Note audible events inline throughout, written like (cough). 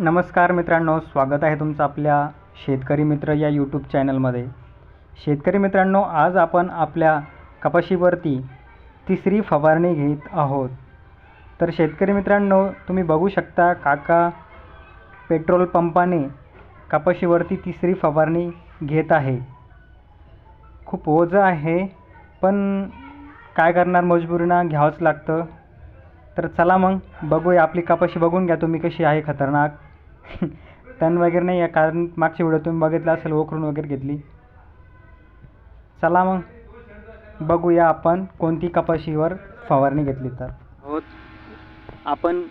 नमस्कार मित्रांनो स्वागत आहे तुमचं आपल्या शेतकरी मित्र या यूट्यूब चॅनलमध्ये. शेतकरी मित्रांनो आज आपण आपल्या कपाशीवरती तिसरी फवारणी घेत आहोत. तर शेतकरी मित्रांनो तुम्ही बघू शकता काका पेट्रोल पंपाने कपाशीवरती तिसरी फवारणी घेत आहे. खूप ओझं आहे पण काय करणार मजबुरीनं घ्यावंच लागतं. तर चला मग बघूया आपली कपाशी बघून घ्या तुम्ही कशी आहे खतरनाक. (laughs) तण वगैरे नाही आहे कारण मागच्या व्हिडिओ तुम्ही बघितला असेल ओखरून वगैरे घेतली. चला मग बघूया आपण कोणती कपाशीवर फवारणी घेतली तर. हो आपण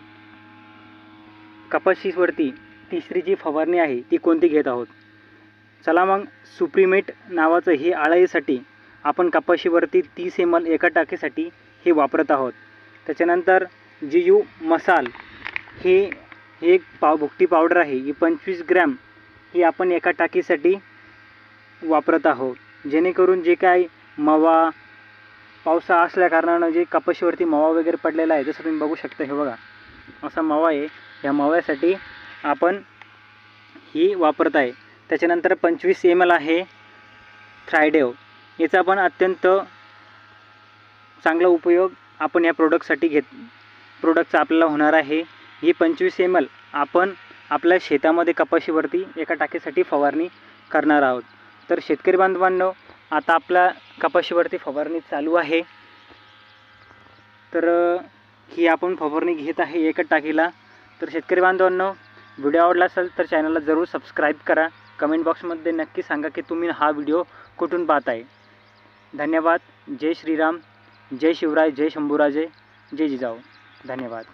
कपाशीवरती तिसरी जी फवारणी आहे ती कोणती घेत आहोत? चला मग सुप्रीमेट नावाचं हे आळाईसाठी आपण कपाशीवरती तीस एम एल एका टाकीसाठी हे वापरत आहोत. त्याच्यानंतर जी यू मसाल ही एक पाव भुकटी पावडर आहे. ही पंचवीस ग्रॅम ही आपण एका टाकीसाठी वापरत आहोत. जेणेकरून जे काय मवा पावसा असल्या कारणानं जे कपाशीवरती मवा वगैरे पडलेला आहे जसं तुम्ही बघू शकता हे बघा. असा मवा आहे. ह्या मव्यासाठी आपण ही वापरत आहे. त्याच्यानंतर पंचवीस एम एल आहे थ्रायडेव याचा पण अत्यंत चांगला उपयोग आपण या प्रोडक्टसाठी घेत प्रोडक्टचा आपल्याला होणार आहे. ही पंचवीस एम एल आपण आपल्या शेतामध्ये कपाशीवरती एका टाकीसाठी फवारणी करणार आहोत. तर शेतकरी बांधवांनो आता आपल्या कपाशीवरती फवारणी चालू आहे. तर ही आपण फवारणी घेत आहे एका टाकीला. तर शेतकरी बांधवांनो व्हिडिओ आवडला असेल तर चॅनलला जरूर सबस्क्राईब करा. कमेंट बॉक्समध्ये नक्की सांगा की तुम्ही हा व्हिडिओ कुठून पाहताय. धन्यवाद. जय श्रीराम. जय शिवराय जय शंभूराजे जय जिजाऊ. धन्यवाद.